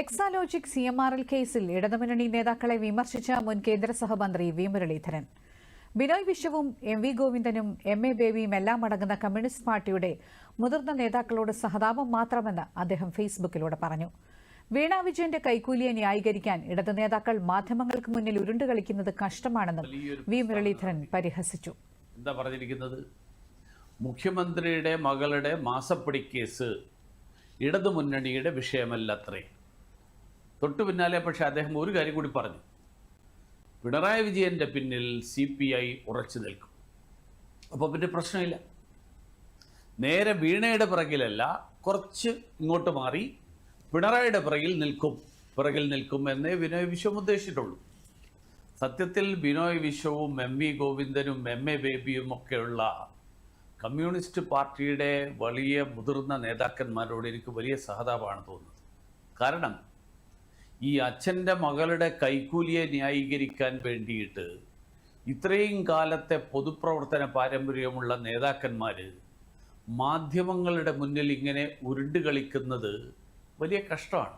Exalogic C M R L കേസിൽ ഇടതുമുന്നണി നേതാക്കളെ വിമർശിച്ച മുൻ കേന്ദ്ര സഹമന്ത്രി വി മുരളീധരൻ. ബിനോയ് വിശ്വവും എം വി ഗോവിന്ദനും എം എ ബേബിയും എല്ലാം അടങ്ങുന്ന കമ്മ്യൂണിസ്റ്റ് പാർട്ടിയുടെ മുതിർന്ന നേതാക്കളോട് സഹതാപം മാത്രമെന്ന് അദ്ദേഹം ഫേസ്ബുക്കിലൂടെ പറഞ്ഞു. വീണ വിജയന്റെ കൈക്കൂലിയെ ന്യായീകരിക്കാൻ ഇടതു നേതാക്കൾ മാധ്യമങ്ങൾക്ക് മുന്നിൽ ഉരുണ്ടുകളിക്കുന്നത് കഷ്ടമാണെന്നും വി മുരളീധരൻ പരിഹസിച്ചു. എന്താ പറഞ്ഞിരിക്കുന്നത്? മുഖ്യമന്ത്രിയുടെ മകളുടെ മാസപ്പടി കേസ് ഇടതുമുന്നണിയുടെ വിഷയമല്ലത്രേ. തൊട്ടു പിന്നാലെ പക്ഷേ അദ്ദേഹം ഒരു കാര്യം കൂടി പറഞ്ഞു. പിണറായി വിജയന്റെ പിന്നിൽ സി പി ഐ ഉറച്ചു നിൽക്കും. അപ്പോൾ പിന്നെ പ്രശ്നമില്ല. നേരെ വീണയുടെ പിറകിലല്ല കുറച്ച് ഇങ്ങോട്ട് മാറി പിണറായിയുടെ പിറകിൽ നിൽക്കും പിറകിൽ നിൽക്കും എന്നേ വിനോയ് വിശ്വം ഉദ്ദേശിച്ചിട്ടുള്ളൂ. സത്യത്തിൽ ബിനോയ് വിശ്വവും എം വി ഗോവിന്ദനും എം എ ബേബിയും ഒക്കെയുള്ള കമ്മ്യൂണിസ്റ്റ് പാർട്ടിയുടെ വലിയ മുതിർന്ന നേതാക്കന്മാരോട് എനിക്ക് വലിയ സഹതാപമാണ് തോന്നുന്നത്. കാരണം ഈ അച്ഛന്റെ മകളുടെ കൈക്കൂലിയെ ന്യായീകരിക്കാൻ വേണ്ടിയിട്ട് ഇത്രയും കാലത്തെ പൊതുപ്രവർത്തന പാരമ്പര്യമുള്ള നേതാക്കന്മാർ മാധ്യമങ്ങളുടെ മുന്നിൽ ഇങ്ങനെ ഉരുണ്ട് കളിക്കുന്നത് വലിയ കഷ്ടമാണ്.